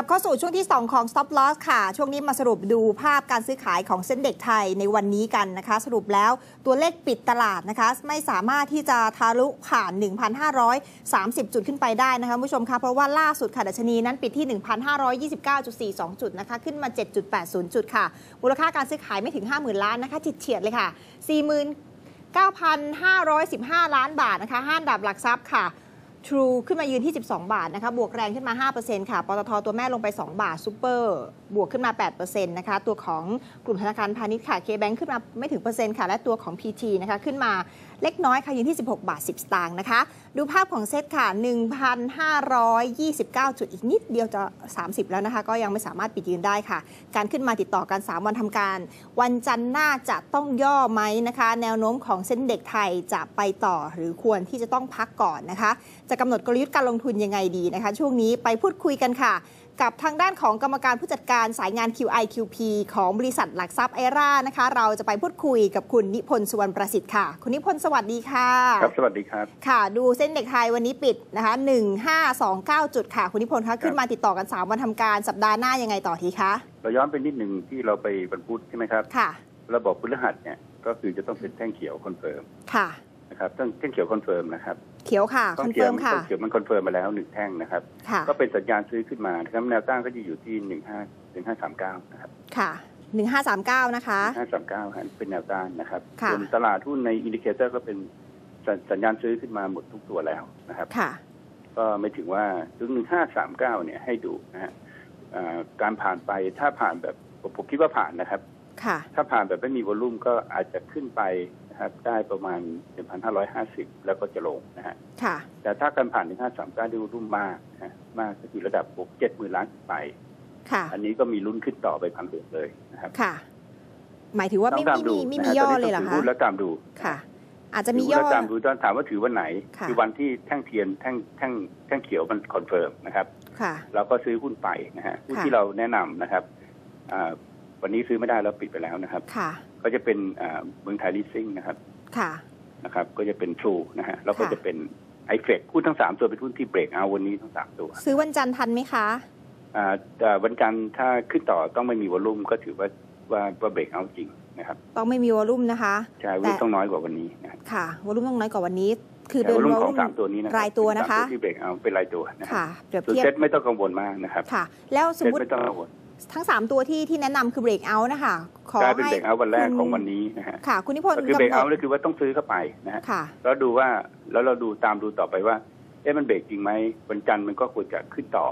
ลับเข้าสู่ช่วงที่ 2 ของ Stop Loss ค่ะ ช่วงนี้มาสรุปดูภาพการซื้อขายของเส้นเด็กไทยในวันนี้กันนะคะ สรุปแล้วตัวเลขปิดตลาดนะคะ ไม่สามารถที่จะทะลุผ่าน 1,530 จุดขึ้นไปได้นะคะคุณผู้ชมคะเพราะว่าล่าสุดค่ะดัชนีนั้นปิดที่ 1,529.42 จุดนะคะ ขึ้นมา 7.80 จุดค่ะ มูลค่าการซื้อขายไม่ถึง 50,000 ล้านนะคะจิตเฉียดเลยค่ะ49,515 ล้านบาทนะคะห้านดับหลักทรัพย์ค่ะ True ขึ้นมายืนที่ 12 บาทนะคะ บวกแรงขึ้นมา 5%ค่ะ ปตทตัวแม่ลงไป 2 บาทซูเปอร์บวกขึ้นมา 8%นะคะ ตัวของกลุ่มธนาคารพาณิชย์ค่ะ K-Bank ขึ้นมาไม่ถึงเปอร์เซ็นต์ค่ะ และตัวของ PT นะคะ ขึ้นมาเล็กน้อยค่ะยืนที่ 16 บาท 10 สตางค์นะคะ ดูภาพของเซตค่ะ 1,529 จุดอีกนิดเดียวจะ 30 แล้วนะคะ ก็ยังไม่สามารถปิดยืนได้ค่ะ การขึ้นมาติดต่อกัน 3 วันทำการ วันจันทร์หน้าจะต้องย่อไหมนะคะ แนวโน้มของเส้นเด็กไทยจะไปต่อหรือควรที่จะต้องพักก่อนนะคะจะกำหนดกลยุทธ์การลงทุนยังไงดีนะคะ ช่วงนี้ไปพูดคุยกันค่ะ กับทางด้านของกรรมการผู้จัดการสายงาน QI QP ของบริษัทหลักทรัพย์ไอรานะคะ เราจะไปพูดคุยกับคุณนิพนธ์สุวรรณประสิทธิ์ค่ะ คุณนิพนธ์สวัสดีค่ะ ครับ สวัสดีครับ ค่ะ ดูเส้นเด็กไทยวันนี้ปิดนะคะ1529 จุดค่ะ คุณนิพนธ์คะขึ้นมาติดต่อกัน 3 วันทำการสัปดาห์หน้ายังไงต่อทีคะ เราย้อนไปนิดหนึ่งที่เราไปบรรพุธใช่ไหมครับ ค่ะ ระบบพฤหัสเนี่ยก็คือจะต้องเป็นแท่งเขียวคอนเฟิร์ม ค่ะ นะครับต้องแท่งเขียวคอนเฟิร์มนะครับเขียวค่ะคต้อนเขีเฟิยร์มค่ะต้องเขียวมันคอนเฟิร์มมาแล้วหนึ่งแท่งนะครับค่ะก็เป็นสัญญาณซื้อขึ้นมานะครับแนวต้านก็จะอยู่ที่หนึ่งห้าหนึ่งห้าสามเก้านะครับค่ะ1539นะคะห้าสามเก้าเป็นแนวต้านนะครับค่ะส่วนตลาดหุ้นในอินดิเคเตอร์ก็เป็นสัญสัญญาณซื้อขึ้นมาหมดทุกตัวแล้วนะครับค่ะก็ไม่ถึงว่าถึงหนึ่งห้าสามเก้าเนี่ยให้ดูนะฮะอ่าการผ่านไปถ้าผ่านแบบผมผมคิดว่าผ่านนะครับค่ะ ถ้าผ่านแบบไม่มีวอลลุ่มก็อาจจะขึ้นไปนะครับได้ประมาณ 1,550 แล้วก็จะลงนะฮะค่ะแต่ถ้าการผ่าน 1,539ด้วยวอลลุ่มมากนะฮะมากก็คือระดับ 6 7หมื่นล้านขึ้นไปค่ะอันนี้ก็มีลุ้นขึ้นต่อไปพันเหรียญเลยนะครับค่ะ หมายถึงว่าไม่ต้ไม่องตดูมีไม่นะมีฮะย่อตนเลนี้ยเหรอต้องถืคะหุ้นแล้วตามดูค่ะ อาจจะถืมีหุ้นย่อแล้วตามดูตอนถามว่าถือวันไหนค่ะอวันที่แท่งเทียนแท่งแท่งแท่งเขียวมันคอนเฟิร์มนะครับ ค่ะ เราก็ซื้อหุ้นไปนะฮะหุ้นค่ะที่เราแนะนำนะครับอ่า วันนี้ซื้อไม่ได้แล้วปิดไปแล้วนะครับค่ะก็จะเป็นอ่าเมืองไทยลิสซิ่งนะครับค่ะนะครับ ก็จะเป็นทรูนะฮะแล้วก็ค่ะจะเป็นไอเฟกหุ้นทั้งสามตัวเป็นหุ้นที่เบรกเอาวันนี้ทั้งสามตัว ซื้อวันจันทร์ทันไหมคะอ่าแต่วันจันทร์ถ้าขึ้นต่อต้องไม่มีวอลลุ่มก็ถือว่าว่าว่าเบรกเอาจริงนะครับ ต้องไม่มีวอลลุ่มนะคะใช่แต่วอลลุ่มต้องน้อยกว่าวันนี้นะครับค่ะวอลลุ่มต้องน้อยกว่าวันนี้ คือแต่เป็นวอลลุ่วมอลขอลุ่งมสามตัวนี้นะคบรายตัวนะคะสามที่เบรกเอาเป็นรายตัวนะครัค่ะบเปรียบส่วนเทียบเซ็ตไม่ต้องกังวลมากนะครับค่ะ แล้วสมเซ็ตมติไม่ต้องกังวล ทั้ง 3 ตัวที่ที่แนะนำคือเบรกเอาท์นะคะขอกลายเป็นให้เบรกเอาวันแรกคุณของวันนี้นะฮะค่ะ คุณนิพนธ์ก็คือเบรกกำหนเอาดเลยคือว่าต้องซื้อเข้าไปนะฮะค่ะแล้วดูว่าแล้วเราดูตามดูต่อไปว่าเอ๊ะมันเบรกจริงไหมวันจันทร์มันก็ควรจะขึ้นต่อ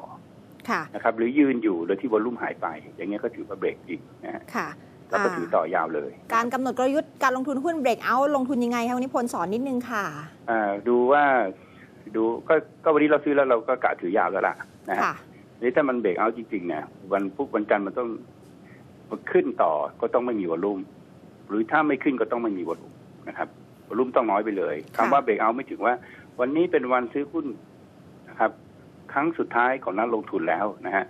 ค่ะนะครับหรือยืนอยู่โดยที่วอลลุ่มหายไป อย่างเงี้ยก็ถือว่าเบรกจริงนะฮะค่ะแล้วก็อ่าถือต่อยาวเลย การกำหนดกลยุทธ์การลงทุนหุ้นเบรกเอาท์ลงทุนยังไงคะคุณนิพนธ์สอนนิดนึงค่ะอ่าดูว่าดูก็ก็วันนี้เราซื้อแล้วเราก็กะถือยาวแล้วล่ะนะฮะค่ะ นี่ถ้ามันเบรกเอาจริงๆเนี่ยวันพุธวันจันทร์มันต้องมันขึ้นต่อก็ต้องไม่มีวอลลุ่มหรือถ้าไม่ขึ้นก็ต้องไม่มีวอลลุ่มนะครับวอลลุ่มต้องน้อยไปเลยคำค่ะว่าเบรกเอาไม่ถึงว่า วันนี้เป็นวันซื้อหุ้นนะครับ ครั้งสุดท้ายของนักลงทุนแล้วนะฮะ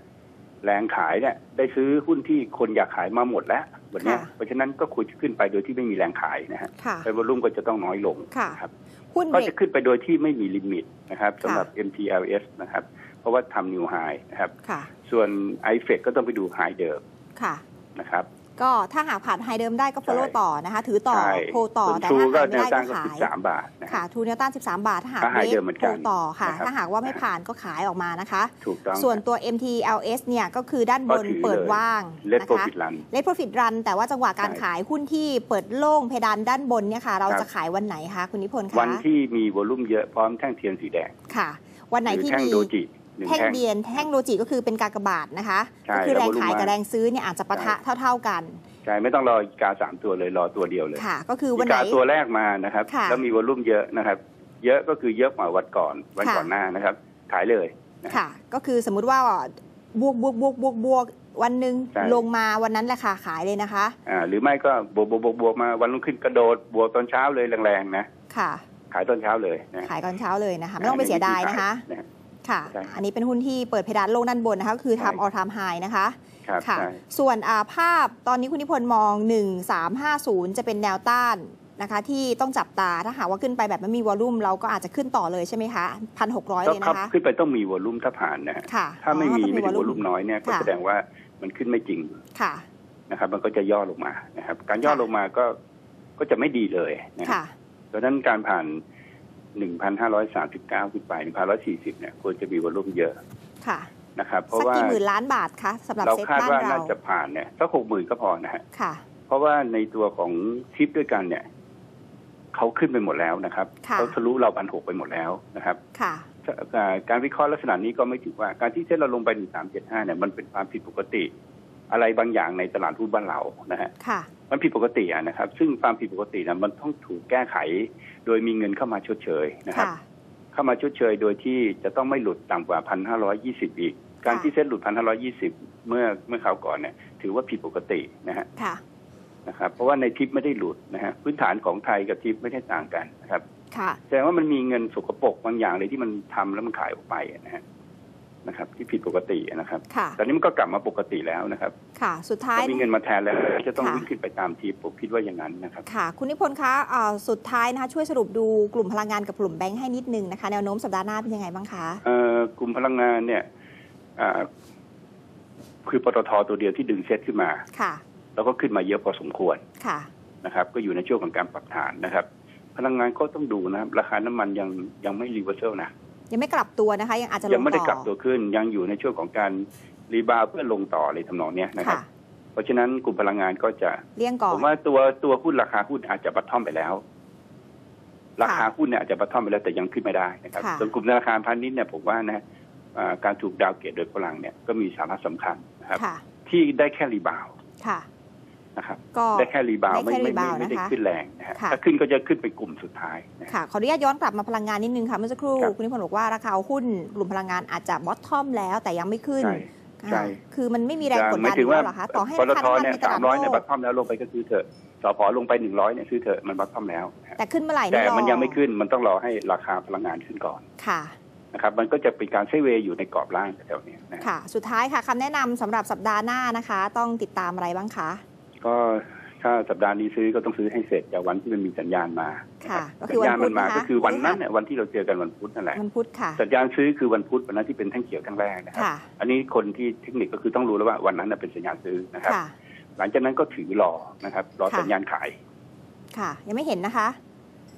แรงขายเนี่ย ได้ซื้อหุ้นที่คนอยากขายมาหมดแล้ววันเนี้ยค่ะเพราะฉะนั้นก็ควรจะขึ้นไปโดยที่ไม่มีแรงขายนะฮะค่ะแต่วอลลุ่มก็จะต้องน้อยลงค่ะนะครับหุ้นเบก็รจะกขึ้นไปโดยที่ไม่มีลิมิตนะครับค่ะสำหรับ MTLS นะครับ เพราะว่าทำนิวไฮนะครับค่ะส่วน i f e c ก็ต้องไปดูไฮเดิมค่ะนะครับ ก็ถ้าหากผ่านไฮเดิมได้ก็ follow ใช่ต่อนะคะ ถือต่อใช่โคต่อส่วนแต่ทรูถ้าก็ผ่านไม่แนวได้ตั้งก็ก็ขาย13 บาทนะค่ะทูเนลตัน13 บาท ถ้าหากก็ high เบรเดิกมเหมือนโคกันต่อค่ะนะครับถ้าหากว่าไม่ผ่านก็ขายออกมานะคะถูกต้องส่วนตัว MTLS เนี่ยก็คือด้านบนก็ถือเปิดเลยว่างเลทนะโปรคะฟิตรันเลทโปรฟิตรันแต่ว่าจังหวะการใช่ขายหุ้นที่เปิดโล่งเพดานด้านบนเนี่ยค่ะ เราครับจะขายวันไหนคะคุณนิพนธ์คะวันที่มีวอลลุ่มเยอะพร้อมแท่งเทียนสีแดงค่ะ วันไหนหรือที่แท่งมีโดจิหนึ่ง แท่งแท่งเบียนแท่งโลจิก็คือเป็นกากบาทนะคะใช่ก็คือแรงแล้วขาย volume กับแรงซื้อเนี่ยอาจจะปะทะเท่า ๆกันใช่ไม่ต้องรออีกาสามตัวเลยรอตัวเดียวเลยค่ะ ก็คืออีวันไหนกาตัวแรกมานะครับค่ะแล้วมีวอลลุ่มเยอะนะครับ เยอะก็คือเยอะกว่าวันก่อนวันค่ะก่อนหน้านะครับ ขายเลยค่ะ ก็คือสมมุติว่าบวกบวกบวกบวกบวกวันหนึ่งใช่ลงมาวันนั้นแหละค่ะขายเลยนะคะอ่าหรือไม่ก็บวกบวกบวกบวกมาวันรุ่งขึ้นกระโดดบวกตอนเช้าเลยแรงๆนะค่ะ ขายตอนเช้าเลยนะขายตอนเช้าเลยนะคะ ไม่ต้องไปเสียดายนะคะนะ ค่ะใช่อันนี้เป็นหุ้นที่เปิดเพดานโลงด้านบนนะคะก็คือใช่ทำออทามไฮนะคะครับค่ะใช่ส่วนอ่าภาพตอนนี้คุณนิพนธ์มอง 1350 จะเป็นแนวต้านนะคะที่ต้องจับตาถ้าหากว่าขึ้นไปแบบไม่มีวอลลุ่มเราก็อาจจะขึ้นต่อเลยใช่ไหมคะพันหกร้อยก็เลยครับนะคะขึ้นไปต้องมีวอลลุ่มถ้าผ่านนะฮะค่ะถ้าไม่มีอ๋อไม่ถึงวอล volume ลุ่มน้อยเนี่ยก็ค่ะแสดงว่ามันขึ้นไม่จริงค่ะนะครับ มันก็จะย่อลงมานะครับ การย่อค่ะลงมาก็ก็จะไม่ดีเลยนะค่ะดังนั้นการผ่าน 1,539ขึ้นไป1,140เนี่ยควรจะมีวอลลุ่มเยอะค่ะนะครับ เพสัราะกว่ากี่หมื่นล้านบาทคะสำหรับเราเซ็ตคาดบ้านว่าเราน่าจะผ่านเนี่ยสักหกหมื่นก็พอนะฮะค่ะ เพราะว่าในตัวของทิปด้วยกันเนี่ยเขาขึ้นไปหมดแล้วนะครับค่ะเขาทะลุเราพันหกไปหมดแล้วนะครับค่ะอ่าการวิเคราะห์ลักษณะนี้ก็ไม่ถือว่าการที่เซ็ตเราลงไปหนึ่งสามเจ็ดห้าเนี่ยมันเป็นความผิดปกติ อะไรบางอย่างในตลาดหุ้นบ้านเรานะฮะค่ะ มันผิดปกติอะนะครับ ซึ่งความผิดปกตินะมันต้องถูกแก้ไข โดยมีเงินเข้ามาชดเชยนะครับค่ะเข้ามาชดเชยโดยที่จะต้องไม่หลุดต่ำกว่าพันห้าร้อยี่สิบอีก การค่ะที่เซ็ตหลุดพันห้าร้อยี่สิบเมื่อเมื่อคราวก่อนเนี่ยถือว่าผิดปกตินะฮะค่ะนะครับเพราะว่าในทิปไม่ได้หลุดนะฮะพื้นฐานของไทยกับทิปไม่ได้ต่างกันนะครับค่ะแสดงว่ามันมีเงินสกปรกบางอย่างเลยที่มันทำแล้วมันขายออกไปนะฮะ นะครับที่ผิดปกตินะครับ ค่ะตอนนี้มันก็กลับมาปกติแล้วนะครับค่ะ สุดท้าย ก็มีเงินมาแทนแล้วจะต้องค่ะ วิ่งขึ้นไปตามทิปผมคิดว่าอย่างนั้นนะครับ ค่ะ คุณนิพนธ์คะเอ่อสุดท้ายนะคะช่วยสรุปดูกลุ่มพลังงานกับกลุ่มแบงค์ให้นิดนึงนะคะ แนวโน้มสัปดาห์หน้าเป็นยังไงบ้างคะ เอ่อกลุ่มพลังงานเนี่ยอ่าคือปตทตัวเดียวที่ดึงเซตขึ้นมา ค่ะ แล้วก็ขึ้นมาเยอะพอสมควรค่ะ นะครับ ก็อยู่ในช่วงของการปรับฐานนะครับ พลังงานก็ต้องดูนะครับ ราคาน้ำมันยังยังไม่รีเวอร์เซลนะ ยังไม่กลับตัวนะคะ ยังอาจจะลงต่อยังไม่ได้กลับตัวขึ้นยังอยู่ในช่วงของการรีบาวด์เพื่อลงต่อเลยทำนองเนี้ยนะครับค่ะเพราะฉะนั้นกลุ่มพลังงานก็จะเลี่ยงก่อผนมว่าตัวตัวหุ้นราคาหุ้นอาจจะบัตทอมไปแล้ว ราคาหุ้นเนี่ยอาจจะบัตทอมไปแล้วแต่ยังขึ้นไม่ได้นะครับค่ะส่วนกลุ่มธนาคารพาณิชย์เนี่ยผมว่านะอ่าการถูกดาวน์เกรดโดยพลังเนี่ยก็มีสาระสำคัญนะครับค่ะที่ได้แค่รีบาวด์ค่ะ นะครับก็ได้แค่รีบาวด์ได้ไม่แค่ไม่รีบาวด์ไม่ได้นะคะขึ้นแรงนะฮะค่ะถ้าขึ้นก็จะขึ้นไปกลุ่มสุดท้ายนะค่ะขออนุญาตย้อนกลับมาพลังงานนิดนึงค่ะเมื่อสักครู่ครับคุณนิพนธ์บอกว่าราคาหุ้นกลุ่มพลังงานอาจจะบอททอมแล้วแต่ยังไม่ขึ้นใช่ใช่ค่ะคือมันไม่มีแรงกดหมาดัยนถึงว่าแล้วเหรอคะต่อให้ปราตคาทน้ำมันเนี่ยในตสาลามดร้อยโลเนี่ยกบัตทอมแล้วลงไปก็ซื้อเถอะสพลงไปหนึ่งร้อยเนี่ยซื้อเถอะมันบัตทอมแล้วนะฮะแต่ขึ้นเมื่อไหร่แต่นี่รอมันยังไม่ขึ้นมันต้องรอให้ราคาพลังงานขึ้นก่อนค่ะนะครับมันก็จะเป็นการไซด์เวย์อยู่ในกรอบล่างแถวๆเนี้ยนะค่ะ สุดท้ายค่ะคำแนะนำสำหรับสัปดาห์หน้านะคะ ต้องติดตามอะไรบ้างคะ ก็ถ้าสัปดาห์นี้ซื้อก็ต้องซื้อให้เสร็จจากวันที่มันมีสัญญาณมาค่ะนะก็รับคือสัญญาณมันมาวันพุธนะคะก็คือวันนั้นเนี่ยวันที่เราเจอกันวันพุธนั่นแหละมันพุธค่ะสัญญาณซื้อคือวันพุธวันนั้นที่เป็นแท่งเขียวแท่งแรกนะครับค่ะอันนี้คนที่เทคนิคก็คือต้องรู้แล้วว่าวันนั้นน่ะเป็นสัญญาณซื้อนะครับค่ะหลังจากนั้นก็ถือรอนะครับ รอค่ะสัญญาณขาย ค่ะ ยังไม่เห็นนะคะ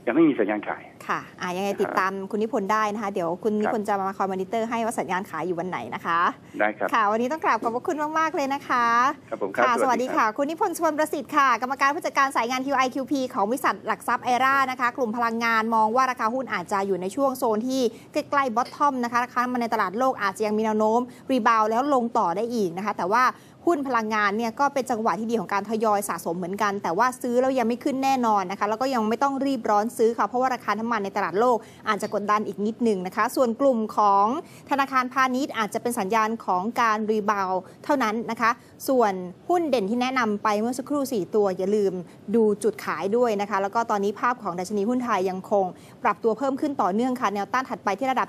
ยังไม่มีสัญญาณขาย ค่ะอ่ายังไงติดตามคุณนิพนธ์ได้นะคะ เดี๋ยวคุณนิพนธ์จะมาคอยมอนิเตอร์ให้ว่าสัญญาณขายอยู่วันไหนนะคะ ได้ครับ ค่ะ วันนี้ต้องกราบขอบพระคุณมาก ๆ เลยนะคะ ครับผมครับ ค่ะ สวัสดีรับค่ะ คุณนิพนธ์ชวนประสิทธิ์ค่ะ กรรมการผู้จัดการสายงาน QIQP ของบริษัทหลักทรัพย์ไอร่านะคะ กลุ่มพลังงานมองว่าราคาหุ้นอาจจะอยู่ในช่วงโซนที่ใกล้ๆบอททอมนะคะ ราคามันในตลาดโลกอาจจะยังมีแนวโน้มรีบาวแล้วลงต่อได้อีกนะคะ แต่ว่า หุ้นพลังงานเนี่ยก็เป็นจังหวะที่ดีของการทยอยสะสมเหมือนกัน แต่ว่าซื้อแล้วยังไม่ขึ้นแน่นอนนะคะ แล้วก็ยังไม่ต้องรีบร้อนซื้อค่ะ เพราะว่าราคาน้ำมันในตลาดโลกอาจจะกดดันอีกนิดหนึ่งนะคะ ส่วนกลุ่มของธนาคารพาณิชย์อาจจะเป็นสัญญาณของการรีบาวเท่านั้นนะคะ ส่วนหุ้นเด่นที่แนะนำไปเมื่อสักครู่ 4 ตัวอย่าลืมดูจุดขายด้วยนะคะ แล้วก็ตอนนี้ภาพของดัชนีหุ้นไทยยังคง ปรับตัวเพิ่มขึ้นต่อเนื่องค่ะ แนวต้านถัดไปที่ระดับ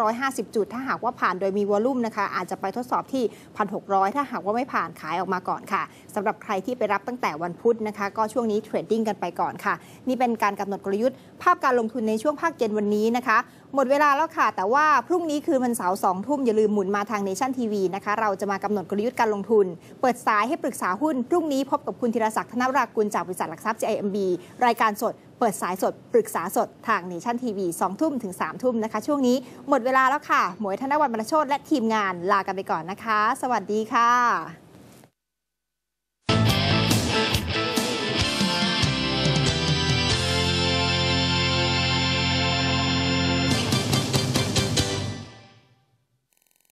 1,550 จุด ถ้าหากว่าผ่านโดยมีวอลุ่มนะคะ อาจจะไปทดสอบที่ 1,600 ถ้าหากว่าไม่ผ่านขายออกมาก่อนค่ะสำหรับใครที่ไปรับตั้งแต่วันพุธนะคะ ก็ช่วงนี้เทรดดิ้งกันไปก่อนค่ะ นี่เป็นการกำหนดกลยุทธ์ภาพการลงทุนในช่วงภาคเย็นวันนี้นะคะ หมดเวลาแล้วค่ะ แต่ว่าพรุ่งนี้คืนวันเสาร์สองทุ่มอย่าลืมหมุนมาทางเนชั่นทีวีนะคะ เราจะมากำหนดกลยุทธ์การลงทุน เปิดสายให้ปรึกษาหุ้นพรุ่งนี้พบกับคุณธีรศักดิ์ธนวรากุลจากบริษัทหลักทรัพย์ JIMB รายการสด เปิดสายสด ปรึกษาสดทางเนชั่นทีวีสองทุ่มถึง3ามทุ่มนะคะ ช่วงนี้หมดเวลาแล้วค่ะ หมวยธนวัฒน์บรรโชตและทีมงานลากันไปก่อนนะคะ สวัสดีค่ะ